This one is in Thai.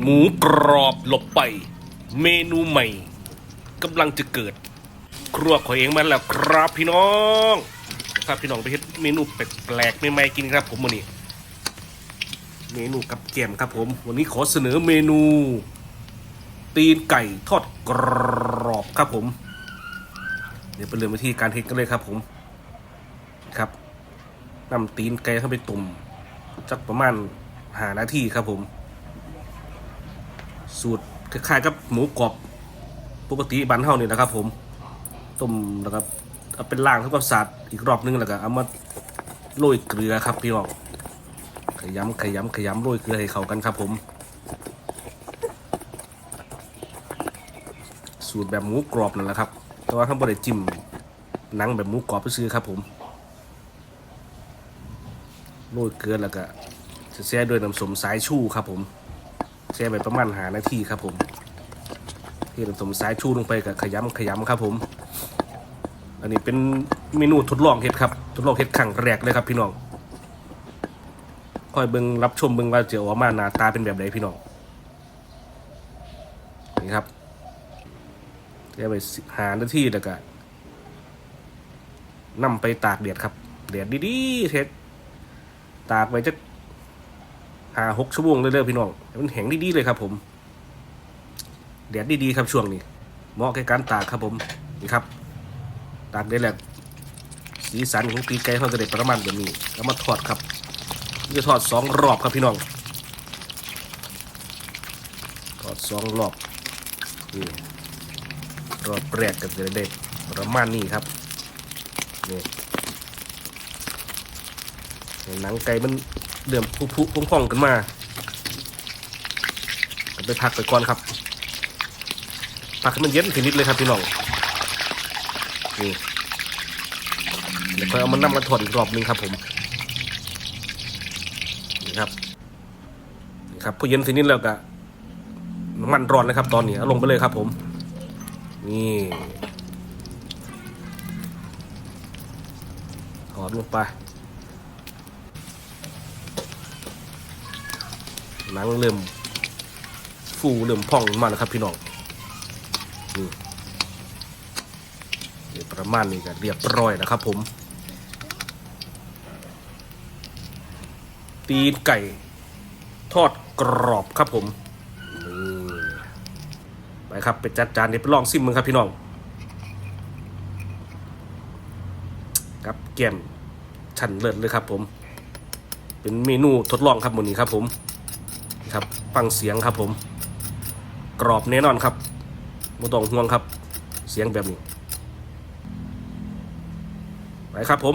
หมูกรอบหลบไป เมนูใหม่กำลังจะเกิด ครัวของเองมาแล้วครับพี่น้องถ้าพี่น้องไปเฮ็ดเมนูแปลกๆใหม่ๆกินครับผมวันนี้ เมนูกับแกมครับผม วันนี้ขอเสนอเมนู ตีนไก่ทอดกรอบครับผม เดี๋ยวไปเริ่มวิธีการเฮ็ดกันเลยครับผมครับนำตีนไก่เข้าไปตุ่มสักประมาณหานาทีครับผม สูตรคล้ายๆกับหมูกรอบปกติบ้านเฮานี่นะครับ ผมต้มแล้วก็เอาเป็นล่างทำความสะอาดอีกรอบนึงแล้วก็เอามาโรยเกลือครับพี่น้องขยำขยำขยำโรยเกลือให้เข้ากันครับ ผม สูตรแบบหมูกรอบนั่นแหละครับ แต่ว่าถ้าบริจิ้มหนังแบบหมูกรอบไปซื้อครับ ผมโรยเกลือแล้วก็จะแช่ด้วยน้ำสมสายชูครับผม แช่ไปประมาณหานาทีครับผมเทน้ำส้มสายชูลงไปกับขยำขยำครับผม อันนี้เป็นเมนูทดลองเฮ็ดครับ ทดลองเฮ็ดครั้งแรกเลยครับพี่น้องคอยเบิงรับชมเบิงว่าจะออกมาหน้าตาเป็นแบบไหนพี่น้องนี่ครับแช่ไปหานาทีแล้วก็นำไปตากแดดครับแดดดีๆเท็ดตากไว้จะ หาหกชั่วโมงเลยเด้อพี่น้องมันแห้งดีๆเลยครับผมแดดดีๆครับช่วงนี้เหมาะกับการตากครับผมนี่ครับ ตากได้แล้วสีสันของปีกไก่เขาจะได้ประมาณแบบนี้แล้วมาทอดครับจะทอดสองรอบครับพี่น้องทอดสองรอบนี่รอบแรกก็จะได้ประมาณนี้ครับนี่หนังไก่มัน เดือมพุผุพุ่งพองกันมาก็ไปพักไปก่อนครับพักให้มันเย็นทีนิดเลยครับพี่น้องนี่เดี๋ยวค่อยเอามันน้ำมาถอดอีกรอบหนึงครับ ผมนี่ครับนี่ครับพอเย็นทีนิดแล้วก็น้ำมันร้อนนะครับ ตอนนี้เอาลงไปเลยครับ ผม นี่ถอดลงไป หนังเริ่มฟูเริ่มพองมาแล้วครับพี่น้องนี่ประมาณนี้ก็เรียบร้อยนะครับผม ตีนไก่ ทอดกรอบครับผมไปครับไปจัดจานเดี๋ยวไปลองซิมมึงครับพี่น้องกับแกมชันเลิศเลยครับผม เป็นเมนูทดลองครับหมดนี้ครับผม ครับฟังเสียงครับผม กรอบแน่นอนครับไม่ต้องห่วงครับ เสียงแบบนี้ ไปครับผม